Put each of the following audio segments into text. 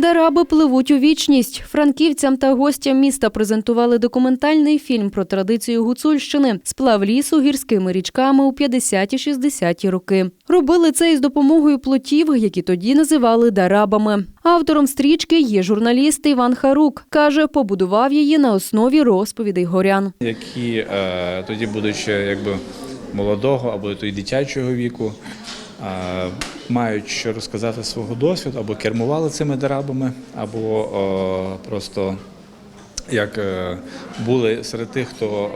Дараби пливуть у вічність. Франківцям та гостям міста презентували документальний фільм про традицію гуцульщини сплав лісу гірськими річками у 50-60-ті роки. Робили це із допомогою плотів, які тоді називали дарабами. Автором стрічки є журналіст Іван Харук. каже, побудував її на основі розповідей горян. які е, тоді, будучи якби молодого або то й дитячого віку, мають що розказати свого досвіду, або кермували цими дарабами, або просто як е, були серед тих, хто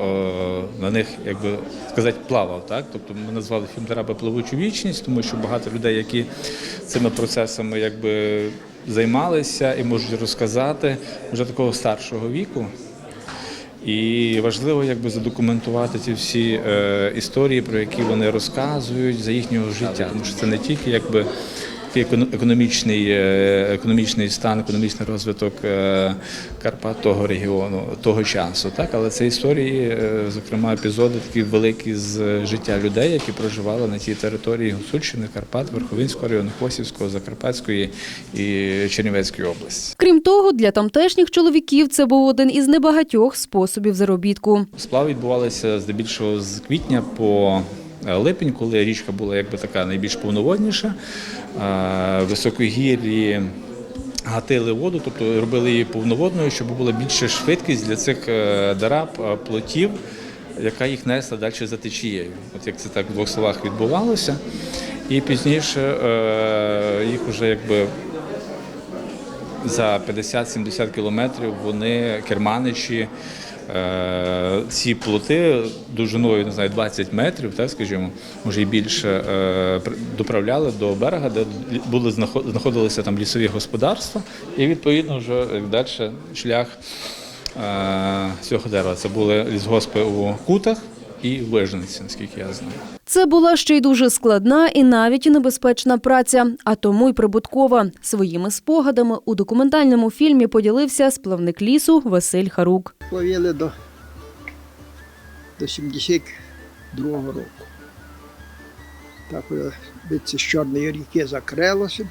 на них, як би сказати, плавав. Так? Тобто ми назвали фільм Дараби пливучу вічність, тому що багато людей, які цими процесами якби займалися і можуть розказати вже такого старшого віку. І важливо якби задокументувати ці всі е, історії, про які вони розказують за їхнього життя. Тому що це не тільки якби такий економічний, е, економічний стан, економічний розвиток е, Карпат того регіону, того часу, так але це історії, е, зокрема, епізоди такі великі з життя людей, які проживали на тій території Гуцульщини, Карпат, Верховинського району, Косівського, Закарпатської і Чернівецької області. Крім того, для тамтешніх чоловіків це був один із небагатьох способів заробітку. Сплави відбувалися здебільшого з квітня по липень, коли річка була якби така найбільш повноводніша. Е, Високогір'ї гатили воду, тобто робили її повноводною, щоб була більша швидкість для цих е, дараб, е, плотів, яка їх несла далі за течією. От як це так в двох словах відбувалося. І пізніше е, їх вже якби за 50-70 кілометрів вони керманичі. Е, Ці плоти довжиною не знаю, 20 метрів, так скажімо, може і більше, е, доправляли до берега, де були знаход- знаходилися там лісові господарства, і відповідно вже далі шлях е, цього дерева. Це були лісгоспи у Кутах і Вижниці, наскільки я знаю. Це була ще й дуже складна і навіть небезпечна праця, а тому й прибуткова. Своїми спогадами у документальному фільмі поділився сплавник лісу Василь Харук. Плавили до, до 72 року. Так від з Чорної ріки закрилося.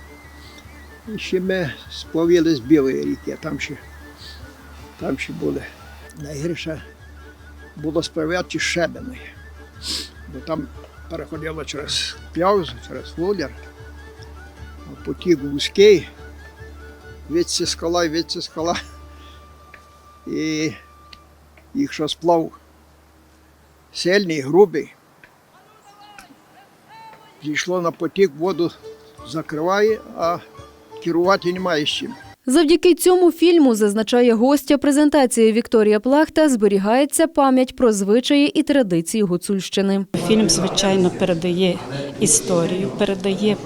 І ще ми сплавили з Білої ріки. Там ще, там ще були найгірше було справляти з Бо там переходило через П'явз, через а потік вузький, відці скала, відці скала. І якщо сплав сильний, грубий, зійшло на потік, воду закриває, а керувати немає з чим. Завдяки цьому фільму, зазначає гостя презентації Вікторія Плахта, зберігається пам'ять про звичаї і традиції Гуцульщини. Фільм, звичайно, передає історію, передає,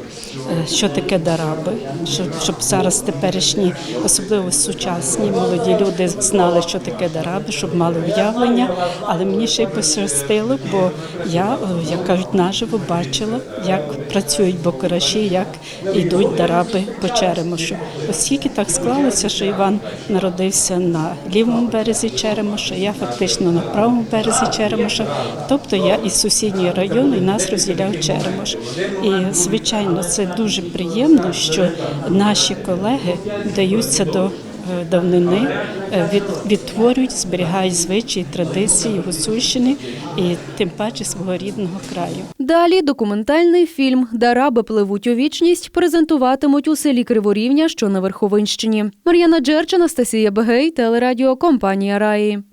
е, що таке дараби, щоб, зараз теперішні, особливо сучасні молоді люди знали, що таке дараби, щоб мали уявлення. Але мені ще й пощастило, бо я, е, як кажуть, наживо бачила, як працюють бокараші, як йдуть дараби по Черемошу. Оскільки так склалося, що Іван народився на лівому березі Черемоша, я фактично на правому березі Черемоша. Тобто я із сусіднього району і нас розділяв Черемош. І звичайно, це дуже приємно, що наші колеги вдаються до е, давнини, е, відтворюють, зберігають звичаї, традиції Гуцульщини і тим паче свого рідного краю. Далі документальний фільм Дараби пливуть у вічність презентуватимуть у селі Криворівня, що на Верховинщині. Мар'яна Джерч, Анастасія Бегей, телерадіо компанія Раї.